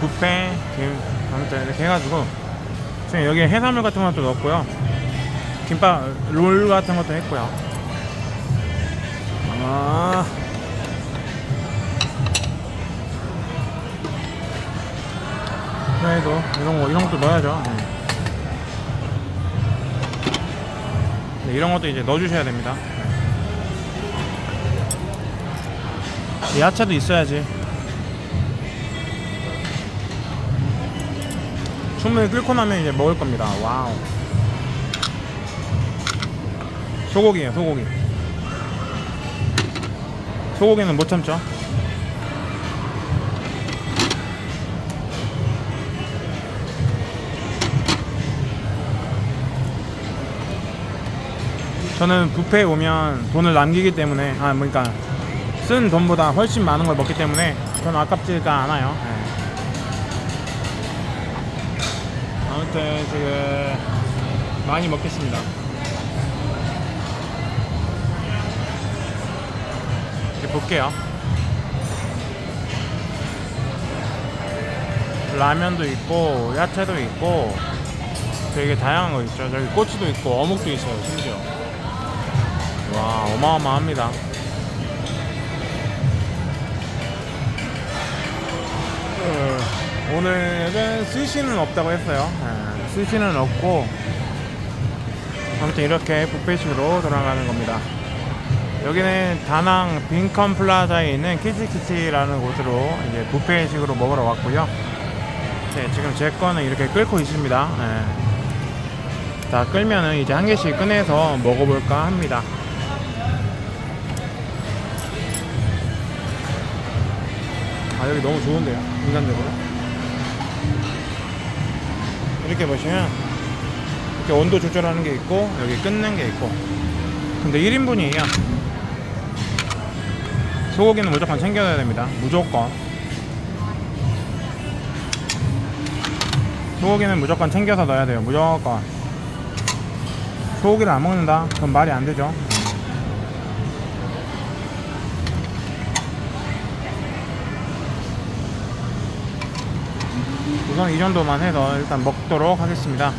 뷔페 김 아무튼 이렇게 해가지고. 지금 여기에 해산물 같은 것도 넣었고요. 김밥 롤 같은 것도 했고요. 아. 그래도 이런 거 이런 것도 넣어야죠. 네. 네, 이런 것도 이제 넣어주셔야 됩니다. 네. 야채도 있어야지 충분히 끓고 나면 이제 먹을 겁니다. 와우. 소고기예요, 소고기. 소고기는 못 참죠. 저는 뷔페에 오면 돈을 남기기 때문에 아 그러니까 쓴 돈보다 훨씬 많은 걸 먹기 때문에 저는 아깝지가 않아요. 예. 아무튼 지금 많이 먹겠습니다. 이제 볼게요. 라면도 있고 야채도 있고 되게 다양한 거 있죠. 저기 꼬치도 있고 어묵도 있어요. 심지어. 와 어마어마합니다. 오늘은 스시는 없다고 했어요. 예, 스시는 없고 아무튼 이렇게 뷔페식으로 돌아가는 겁니다. 여기는 다낭 빈컨 플라자에 있는 키치키치라는 곳으로 이제 뷔페식으로 먹으러 왔고요. 네, 지금 제 거는 이렇게 끓고 있습니다. 예. 다 끓면은 이제 한 개씩 꺼내서 먹어볼까 합니다. 아 여기 너무 좋은데요 인간적으로 이렇게 보시면 이렇게 온도 조절하는 게 있고 여기 끊는 게 있고. 근데 1인분이에요. 소고기는 무조건 챙겨야 됩니다. 무조건. 소고기는 무조건 챙겨서 넣어야 돼요. 무조건. 소고기를 안 먹는다? 그건 말이 안 되죠 우선 이 정도만 해서 일단 먹도록 하겠습니다.